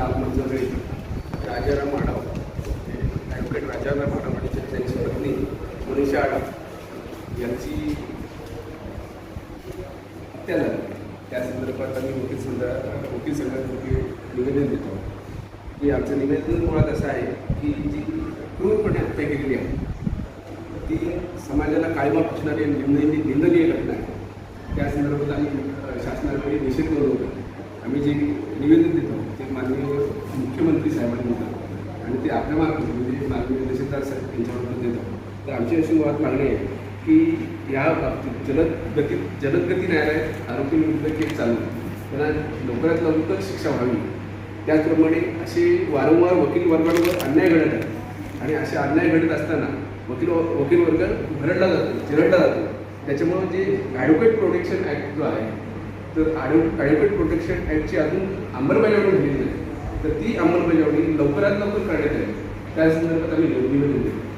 आपण सगळे राजाराम आढाव ॲडव्होकेट राजाराम आढाव आणि त्यांची पत्नी मनीषा आढाव यांची हत्या झाली. त्या संदर्भात आम्ही वकील संघा वकील संघातर्फे निवेदन देतो. की आमचं निवेदन मुळात असं आहे की जी क्रूरपणे हत्या केलेली आहे ती समाजाला कायमा असणारी निंदनीय निंदनीय घटना आहे. त्या संदर्भात आम्ही शासनाकडे निषेध करू आम्ही जे निवेदन देतो ते माननीय मुख्यमंत्री साहेबांनी आणि ते आपल्या मार्फत म्हणजे माननीय तहसीलदार साहेब यांच्यामार्फत देतात. तर आमची अशी मुळात मागणी आहे की या बाबतीत जलद गती जलद गती न्यायालयात आरोपींविरुद्ध केस चालू आहे. त्यांना लवकरात लवकर शिक्षा व्हावी. त्याचप्रमाणे असे वारंवार वकील वर्गावर अन्याय घडत आहे. आणि असे अन्याय घडत असताना वकील वकील वर्ग भरडला जातो चिरडला जातो. त्याच्यामुळं जे ॲडव्होकेट प्रोटेक्शन ॲक्ट जो आहे तर ॲडव्हो ॲडव्होकेट प्रोटेक्शन ॲक्टची अजून अंमलबजावणी झालेली नाही. तर ती अंमलबजावणी लवकरात लवकर करण्यात आली त्या संदर्भात आम्ही निवेदन दिले